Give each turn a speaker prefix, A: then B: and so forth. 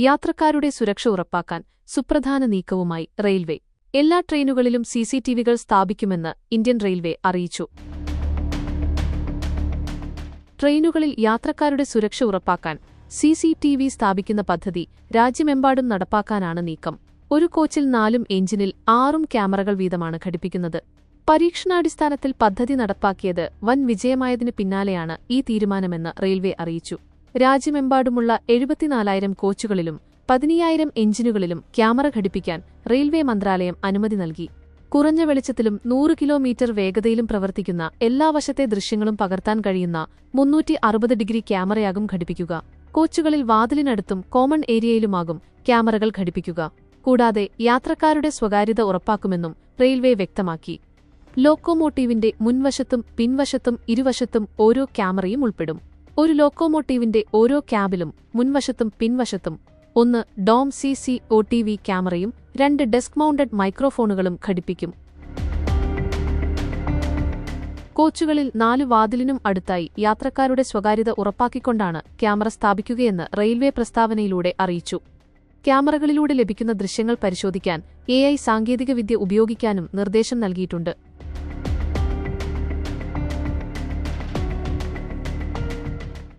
A: യാത്രക്കാരുടെ സുരക്ഷ ഉറപ്പാക്കാൻ സുപ്രധാന നീക്കവുമായി റെയിൽവേ. എല്ലാ ട്രെയിനുകളിലും സിസിടിവികൾ സ്ഥാപിക്കുമെന്ന് ഇന്ത്യൻ റെയിൽവേ അറിയിച്ചു. ട്രെയിനുകളിൽ യാത്രക്കാരുടെ സുരക്ഷ ഉറപ്പാക്കാൻ സിസിടിവി സ്ഥാപിക്കുന്ന പദ്ധതി രാജ്യമെമ്പാടും നടപ്പാക്കാനാണ് നീക്കം. ഒരു കോച്ചിൽ നാലും എഞ്ചിനിൽ ആറും ക്യാമറകൾ വീതമാണ് ഘടിപ്പിക്കുന്നത്. പരീക്ഷണാടിസ്ഥാനത്തിൽ പദ്ധതി നടപ്പാക്കിയത് വൻ വിജയമായതിനു പിന്നാലെയാണ് ഈ തീരുമാനമെന്ന് റെയിൽവേ അറിയിച്ചു. രാജ്യമെമ്പാടുമുള്ള എഴുപത്തിനാലായിരം കോച്ചുകളിലും പതിനയ്യായിരം എഞ്ചിനുകളിലും ക്യാമറ ഘടിപ്പിക്കാൻ റെയിൽവേ മന്ത്രാലയം അനുമതി നൽകി. കുറഞ്ഞ വെളിച്ചത്തിലും നൂറ് കിലോമീറ്റർ വേഗതയിലും പ്രവർത്തിക്കുന്ന എല്ലാ വശത്തെ ദൃശ്യങ്ങളും പകർത്താൻ കഴിയുന്ന മുന്നൂറ്റി അറുപത് ഡിഗ്രി ക്യാമറയാകും ഘടിപ്പിക്കുക. കോച്ചുകളിൽ വാതിലിനടുത്തും കോമൺ ഏരിയയിലുമാകും ക്യാമറകൾ ഘടിപ്പിക്കുക. കൂടാതെ യാത്രക്കാരുടെ സ്വകാര്യത ഉറപ്പാക്കുമെന്നും റെയിൽവേ വ്യക്തമാക്കി. ലോക്കോമോട്ടീവിന്റെ മുൻവശത്തും പിൻവശത്തും ഇരുവശത്തും ഓരോ ക്യാമറയും ഉൾപ്പെടും. ഒരു ലോക്കോമോട്ടീവിന്റെ ഓരോ ക്യാബിലും മുൻവശത്തും പിൻവശത്തും ഒന്ന് dome C C O T V ക്യാമറയും രണ്ട് ഡെസ്ക് മൗണ്ടഡ് മൈക്രോഫോണുകളും ഘടിപ്പിക്കും. കോച്ചുകളിൽ നാലു വാതിലിനും അടുത്തായി യാത്രക്കാരുടെ സ്വകാര്യത ഉറപ്പാക്കിക്കൊണ്ടാണ് ക്യാമറ സ്ഥാപിക്കുകയെന്ന് റെയിൽവേ പ്രസ്താവനയിലൂടെ അറിയിച്ചു. ക്യാമറകളിലൂടെ ലഭിക്കുന്ന ദൃശ്യങ്ങൾ പരിശോധിക്കാൻ എ ഐ സാങ്കേതികവിദ്യ ഉപയോഗിക്കാനും നിർദ്ദേശം നൽകിയിട്ടുണ്ട്.